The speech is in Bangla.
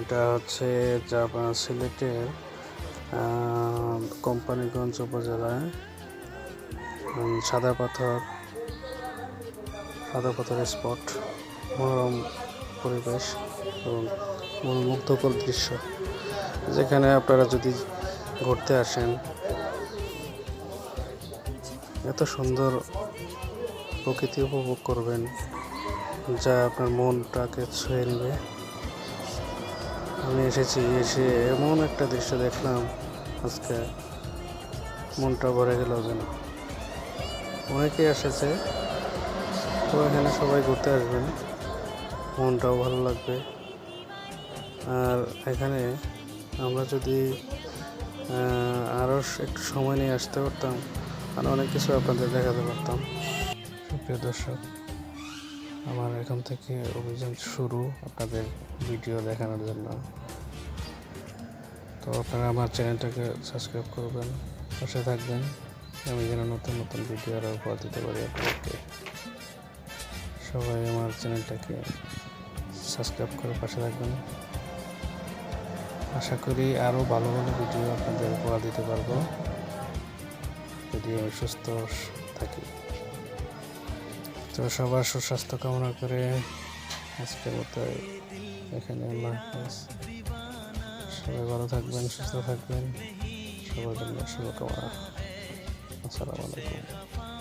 এটা হচ্ছে সিলেটের কোম্পানিগঞ্জ উপজেলায়। সাদা পাথর, সাদা পাথরের স্পট, মনোরম পরিবেশ এবং মুগ্ধকর দৃশ্য। যেখানে আপনারা যদি ঘুরতে আসেন, এত সুন্দর প্রকৃতি উপভোগ করবেন, যা আপনার মনটাকে ছুঁয়ে নেবে। আমি এসেছি, এসে এমন একটা দৃশ্য দেখলাম। আজকে মনটা ভরে গেল যেন। অনেকেই এসেছে, তো এখানে সবাই ঘুরতে আসবেন। মনটাও ভালো লাগবে। আর এখানে আমরা যদি আরও একটু সময় নিয়ে আসতে পারতাম আর অনেক কিছু আপনাদের দেখাতে পারতাম। সুপ্রিয় দর্শক, আমার এখান থেকে অভিযান শুরু আপনাদের ভিডিও দেখানোর জন্য। তো আপনারা আমার চ্যানেলটাকে সাবস্ক্রাইব করবেন, পাশে থাকবেন। আমি যেন নতুন নতুন ভিডিও আরও উপহার দিতে পারি আপনাদেরকে। সবাই আমার চ্যানেলটাকে সাবস্ক্রাইব করে পাশে থাকবেন। আশা করি আরও ভালো ভালো ভিডিও আপনাদের উপহার দিতে পারব। যদি আমি সুস্থ থাকি। তো সবার সুস্বাস্থ্য কামনা করে আজকের মতো এখানে আল্লাহ হাফেজ। সবাই ভালো থাকবেন সুস্থ থাকবেন। সবার জন্য শুভকামনা। আসসালামু আলাইকুম।